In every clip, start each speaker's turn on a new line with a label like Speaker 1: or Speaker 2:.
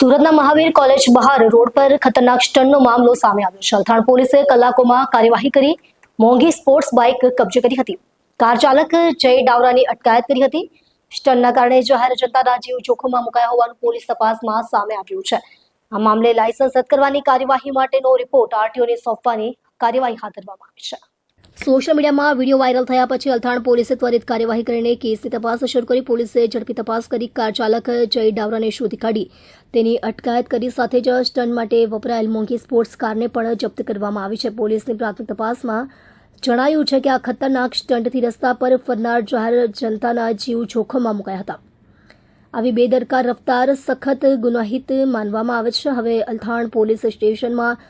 Speaker 1: સુરતના મહાવીર કોલેજ બહાર રોડ પર ખતરનાક સ્ટનનો મામલો સામે આવ્યો. છે અથાણ પોલીસે કલાકોમાં કાર્યવાહી કરી, મોંઘી સ્પોર્ટ્સ બાઇક કબજે કરી હતી. કાર ચાલક જય ડાવરાની અટકાયત કરી હતી. સ્ટનના કારણે જાહેર જનતાના જીવ જોખમમાં મુકાયા હોવાનું પોલીસ તપાસમાં સામે આવ્યું છે. આ મામલે લાયસન્સ રદ કરવાની કાર્યવાહી માટેનો રિપોર્ટ આરટીઓને સોંપવાની કાર્યવાહી હાથ ધરવામાં આવી છે. સોશિયલ મીડિયામાં વીડિયો વાયરલ થયા પછી અલથાણ પોલીસે ત્વરિત કાર્યવાહી કરીને કેસની તપાસ શરૂ કરી. પોલીસે ઝડપી તપાસ કરી. કાર ચાલક જય ડાવરાને શોધી કાઢી. તેની અટકાયત કરી સાથે જ સ્ટન માટે વપરાયેલ મોંઘી સ્પોર્ટ્સ કારને પણ જપ્ત કરવામાં આવી છે. પોલીસની પ્રાથમિક તપાસમાં જણાયું છે કે આ ખતરનાક સ્ટંટથી રસ્તા પર ફરનાર જાહેર જનતાના જીવ જોખમમાં મુકાયા હતા. આવી બેદરકાર રફતાર સખત ગુનાહિત માનવામાં આવે છે. હવે અલથાણ પોલીસ સ્ટેશનમાં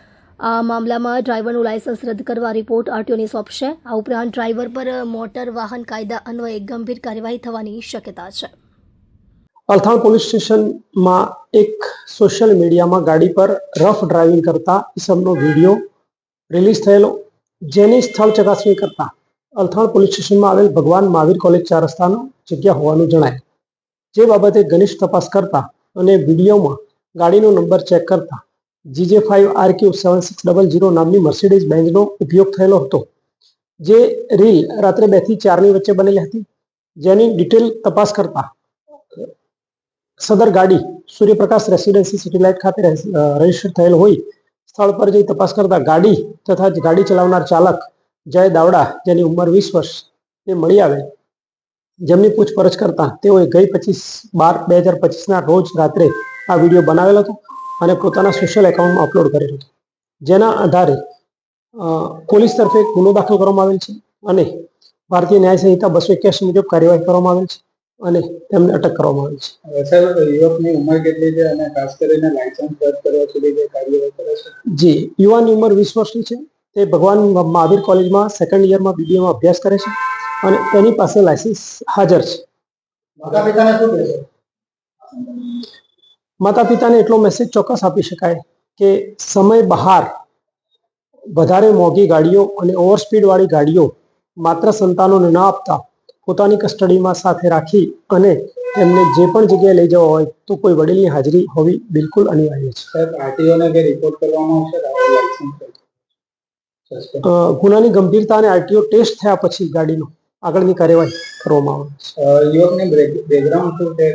Speaker 1: આ મામલામાં ડ્રાઈવરનું લાયસન્સ રદ કરવા રિપોર્ટ આરટીઓને સોંપશે. આ ઉપરાંત ડ્રાઈવર પર મોટર, વાહન, કાયદા અન્વયે ગંભીર કાર્યવાહી થવાની શક્યતા છે.
Speaker 2: અલથાણ પોલીસ સ્ટેશનમાં એક સોશિયલ મીડિયામાં ગાડી પર રફ ડ્રાઇવિંગ કરતા ઇસમનો વીડિયો રિલીઝ થયેલો, જેની સ્થળ ચકાસણી કરતા અલથાણ પોલીસ સ્ટેશનમાં આવેલ ભગવાન મહાવીર કોલેજ ચાર રસ્તાનો જગ્યા હોવાનું જણાય. જે બાબતે ઘનિષ્ઠ તપાસ કરતા અને વિડીયોમાં ગાડીનો નંબર ચેક કરતા GJ five R Q seven six double zero નામની મર્સિડીઝ બેન્ઝનો ઉપયોગ થયેલો હતો. જે રીલ રાત્રે બેથી ચારની વચ્ચે બનેલી હતી. જેની ડિટેલ તપાસ કરતા સદર ગાડી સૂર્યપ્રકાશ રેસિડેન્સી સિટી ખાતે રજિસ્ટર થયેલ હોય. સ્થળ પર જઈ તપાસ કરતા ગાડી તથા ગાડી ચલાવનાર ચાલક જય દાવડા, જેની ઉંમર વીસ વર્ષ તે મળી આવે. જેમની પૂછપરછ કરતા તેઓએ ગઈ પચીસ બાર બે હજાર પચીસના રોજ રાત્રે આ વીડિયો બનાવેલો હતો. અને પોતાના સોશિયલ એકાઉન્ટમાં અપલોડ કરેલ હતો જેના આધારે પોલીસ તરફે ગુનો દાખલ કરવામાં આવેલ છે અને ભારતીય ન્યાય સંહિતા બસો એક્યાસી મુજબ કાર્યવાહી કરવામાં આવેલ છે અને તેમને અટક કરવામાં આવી છે.
Speaker 3: યુવકની ઉંમર કેટલી છે અને ખાસ કરીને લાયસન્સ રદ કરવા સુધી જે કાર્યવાહી કરે છે?
Speaker 2: જી યુવાન ઉંમર વીસ વર્ષની છે. તે ભગવાન મહાવીર કોલેજમાં સેકન્ડ યરમાં બીબીએમાં અભ્યાસ કરે છે અને તેની પાસે લાયસન્સ હાજર છે.
Speaker 3: માતા પિતાને શું કહેશો
Speaker 2: માતા પિતાને એટલો મેસેજ ચોક્કસ આપી શકાય કે સમય બહાર વધારે મોંઘી ગાડીઓ અને ઓવરસ્પીડવાળી વાળી ગાડીઓ માત્ર સંતાનોને ન આપતા પોતાની કસ્ટડીમાં સાથે રાખી અને એમને જે પણ જગ્યાએ લઈ જવા હોય તો કોઈ વડીલની હાજરી હોવી બિલકુલ અનિવાર્ય છે.
Speaker 3: સાહેબ આરટીઓને કે રિપોર્ટ કરવામાં આવશે
Speaker 2: ગુનાની ગંભીરતા અને આરટીઓ ટેસ્ટ થયા પછી ગાડીનો આગળની કાર્યવાહી કરવામાં આવે છે.
Speaker 3: યુવકની બેકગ્રાઉન્ડ શું છે?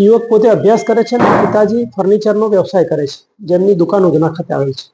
Speaker 2: યુવક પોતે અભ્યાસ કરે છે અને પિતાજી ફર્નિચરનો વ્યવસાય કરે છે. જેમની દુકાન ઉધના ખાતે આવેલ છે.